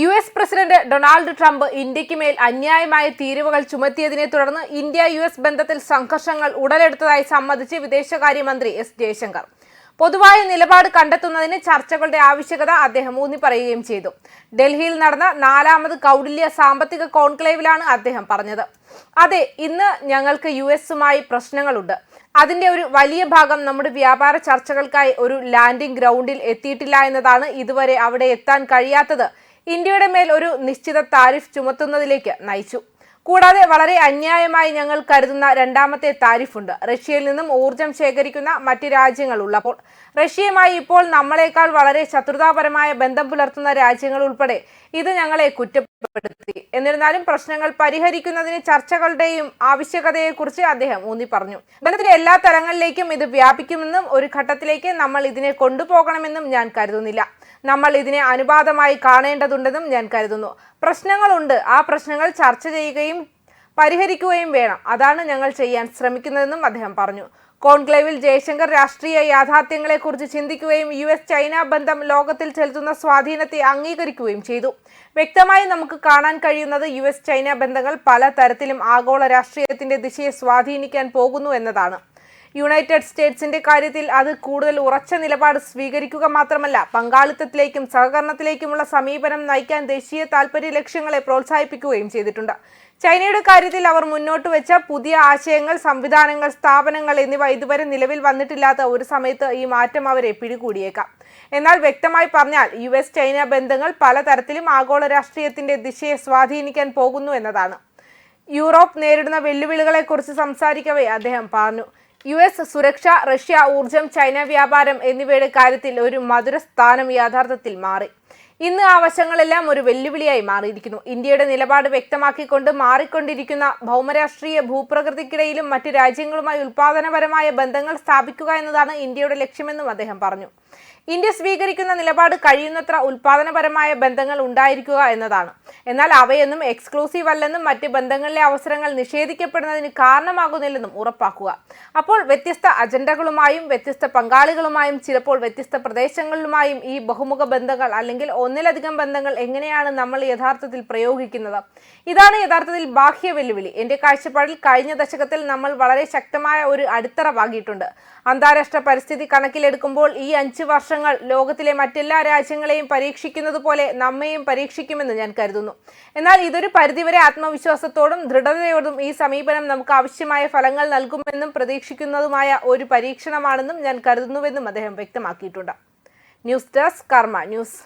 U S president Donald Trump ഇന്ത്യയ്ക്ക് മേൽ അന്യായമായ തീരുവകൾ ചുമത്തിയതിനെ തുടർന്ന് ഇന്ത്യ യു എസ് ബന്ധത്തിൽ സംഘർഷങ്ങൾ ഉടലെടുത്തതായി സമ്മതിച്ച് വിദേശകാര്യമന്ത്രി എസ് ജയശങ്കർ. പൊതുവായ നിലപാട് കണ്ടെത്തുന്നതിന് ചർച്ചകളുടെ ആവശ്യകത അദ്ദേഹം ഊന്നി പറയുകയും ചെയ്തു. ഡൽഹിയിൽ നടന്ന നാലാമത് കൗടില്യ സാമ്പത്തിക കോൺക്ലേവിലാണ് അദ്ദേഹം പറഞ്ഞത്. അതെ ഇന്ന് ഞങ്ങൾക്ക് യു എസുമായി പ്രശ്നങ്ങളുണ്ട്. അതിന്റെ ഒരു വലിയ ഭാഗം നമ്മുടെ വ്യാപാര ചർച്ചകൾക്കായി ഒരു ലാൻഡിംഗ് ഗ്രൗണ്ടിൽ എത്തിയിട്ടില്ല എന്നതാണ് ഇതുവരെ അവിടെ എത്താൻ കഴിയാത്തത് ഇന്ത്യയുടെ മേൽ ഒരു നിശ്ചിത താരിഫ് ചുമത്തുന്നതിലേക്ക് നയിച്ചു. കൂടാതെ വളരെ അന്യായമായി ഞങ്ങൾ കരുതുന്ന രണ്ടാമത്തെ താരിഫുണ്ട്. റഷ്യയിൽ നിന്നും ഊർജം ശേഖരിക്കുന്ന മറ്റ് രാജ്യങ്ങൾ ഉള്ളപ്പോൾ. റഷ്യയുമായി ഇപ്പോൾ നമ്മളെക്കാൾ വളരെ ശത്രുതാപരമായ ബന്ധം പുലർത്തുന്ന രാജ്യങ്ങൾ ഉൾപ്പെടെ ഇത് ഞങ്ങളെ കുറ്റപ്പെടുത്തി എന്നിരുന്നാലും പ്രശ്നങ്ങൾ പരിഹരിക്കുന്നതിന് ചർച്ചകളുടെയും ആവശ്യകതയെക്കുറിച്ച് അദ്ദേഹം ഊന്നി പറഞ്ഞു ബന്ധത്തിന്റെ എല്ലാ തലങ്ങളിലേക്കും ഇത് വ്യാപിക്കുമെന്നും ഒരു ഘട്ടത്തിലേക്ക് നമ്മൾ ഇതിനെ കൊണ്ടുപോകണമെന്നും ഞാൻ കരുതുന്നില്ല. നമ്മൾ ഇതിനെ അനുപാതമായി കാണേണ്ടതുണ്ടെന്നും ഞാൻ കരുതുന്നു. പ്രശ്നങ്ങളുണ്ട്. ആ പ്രശ്നങ്ങൾ ചർച്ച ചെയ്യുകയും പരിഹരിക്കുകയും വേണം. അതാണ് ഞങ്ങൾ ചെയ്യാൻ ശ്രമിക്കുന്നതെന്നും അദ്ദേഹം പറഞ്ഞു. കോൺക്ലേവിൽ ജയശങ്കർ രാഷ്ട്രീയ യാഥാർത്ഥ്യങ്ങളെക്കുറിച്ച് ചിന്തിക്കുകയും യു എസ് ചൈന ബന്ധം ലോകത്തിൽ ചെലുത്തുന്ന സ്വാധീനത്തെ അംഗീകരിക്കുകയും ചെയ്തു. വ്യക്തമായി നമുക്ക് കാണാൻ കഴിയുന്നത് യു എസ് ചൈന ബന്ധങ്ങൾ പല തരത്തിലും ആഗോള രാഷ്ട്രീയത്തിന്റെ ദിശയെ സ്വാധീനിക്കാൻ പോകുന്നു എന്നതാണ്. യുണൈറ്റഡ് സ്റ്റേറ്റ്സിന്റെ കാര്യത്തിൽ അത് കൂടുതൽ ഉറച്ച നിലപാട് സ്വീകരിക്കുക മാത്രമല്ല പങ്കാളിത്തത്തിലേക്കും സഹകരണത്തിലേക്കുമുള്ള സമീപനം നയിക്കാൻ ദേശീയ താൽപര്യ ലക്ഷ്യങ്ങളെ പ്രോത്സാഹിപ്പിക്കുകയും ചെയ്തിട്ടുണ്ട്. ചൈനയുടെ കാര്യത്തിൽ അവർ മുന്നോട്ട് വെച്ച പുതിയ ആശയങ്ങൾ സംവിധാനങ്ങൾ സ്ഥാപനങ്ങൾ എന്നിവ ഇതുവരെ നിലവിൽ വന്നിട്ടില്ലാത്ത ഒരു സമയത്ത് ഈ മാറ്റം അവരെ പിടികൂടിയേക്കാം. എന്നാൽ വ്യക്തമായി പറഞ്ഞാൽ യു എസ് ചൈന ബന്ധങ്ങൾ പലതരത്തിലും ആഗോള രാഷ്ട്രീയത്തിന്റെ ദിശയെ സ്വാധീനിക്കാൻ പോകുന്നു എന്നതാണ്. യൂറോപ്പ് നേരിടുന്ന വെല്ലുവിളികളെക്കുറിച്ച് സംസാരിക്കവേ അദ്ദേഹം പറഞ്ഞു. യു എസ് സുരക്ഷ റഷ്യ ഊർജം ചൈന വ്യാപാരം എന്നിവയുടെ കാര്യത്തിൽ ഒരു മധുര സ്ഥാനം യാഥാർത്ഥ്യത്തിൽ മാറി. ഇന്ന് ആ വശങ്ങളെല്ലാം ഒരു വെല്ലുവിളിയായി മാറിയിരിക്കുന്നു. ഇന്ത്യയുടെ നിലപാട് വ്യക്തമാക്കിക്കൊണ്ട് മാറിക്കൊണ്ടിരിക്കുന്ന ഭൗമരാഷ്ട്രീയ ഭൂപ്രകൃതിക്കിടയിലും മറ്റ് രാജ്യങ്ങളുമായി ഉൽപാദനപരമായ ബന്ധങ്ങൾ സ്ഥാപിക്കുക എന്നതാണ് ഇന്ത്യയുടെ ലക്ഷ്യമെന്നും അദ്ദേഹം പറഞ്ഞു. ഇന്ത്യ സ്വീകരിക്കുന്ന നിലപാട് കഴിയുന്നത്ര ഉൽപാദനപരമായ ബന്ധങ്ങൾ ഉണ്ടായിരിക്കുക എന്നതാണ്. എന്നാൽ അവയൊന്നും എക്സ്ക്ലൂസീവ് അല്ലെന്നും മറ്റ് ബന്ധങ്ങളിലെ അവസരങ്ങൾ നിഷേധിക്കപ്പെടുന്നതിന് കാരണമാകുന്നില്ലെന്നും ഉറപ്പാക്കുക. അപ്പോൾ വ്യത്യസ്ത അജണ്ടകളുമായും വ്യത്യസ്ത പങ്കാളികളുമായും ചിലപ്പോൾ വ്യത്യസ്ത പ്രദേശങ്ങളിലുമായും ഈ ബഹുമുഖ ബന്ധങ്ങൾ അല്ലെങ്കിൽ ഒന്നിലധികം ബന്ധങ്ങൾ എങ്ങനെയാണ് നമ്മൾ യഥാർത്ഥത്തിൽ പ്രയോഗിക്കുന്നത്? ഇതാണ് യഥാർത്ഥത്തിൽ ബാഹ്യ വെല്ലുവിളി. എന്റെ കാഴ്ചപ്പാടിൽ കഴിഞ്ഞ ദശകത്തിൽ നമ്മൾ വളരെ ശക്തമായ ഒരു അടിത്തറ വാങ്ങിയിട്ടുണ്ട്. അന്താരാഷ്ട്ര പരിസ്ഥിതി കണക്കിലെടുക്കുമ്പോൾ ഈ അഞ്ച് വർഷങ്ങൾ ലോകത്തിലെ മറ്റെല്ലാ രാജ്യങ്ങളെയും പരീക്ഷിക്കുന്നത് പോലെ നമ്മയും പരീക്ഷിക്കുമെന്ന് ഞാൻ കരുതുന്നു. എന്നാൽ ഇതൊരു പരിധിവരെ ആത്മവിശ്വാസത്തോടും ദൃഢതയോടും ഈ സമീപനം നമുക്ക് ആവശ്യമായ ഫലങ്ങൾ നൽകുമെന്നും പ്രതീക്ഷിക്കുന്നതുമായ ഒരു പരീക്ഷണമാണെന്നും ഞാൻ കരുതുന്നുവെന്നും അദ്ദേഹം വ്യക്തമാക്കിയിട്ടുണ്ട്. News desk Karma news.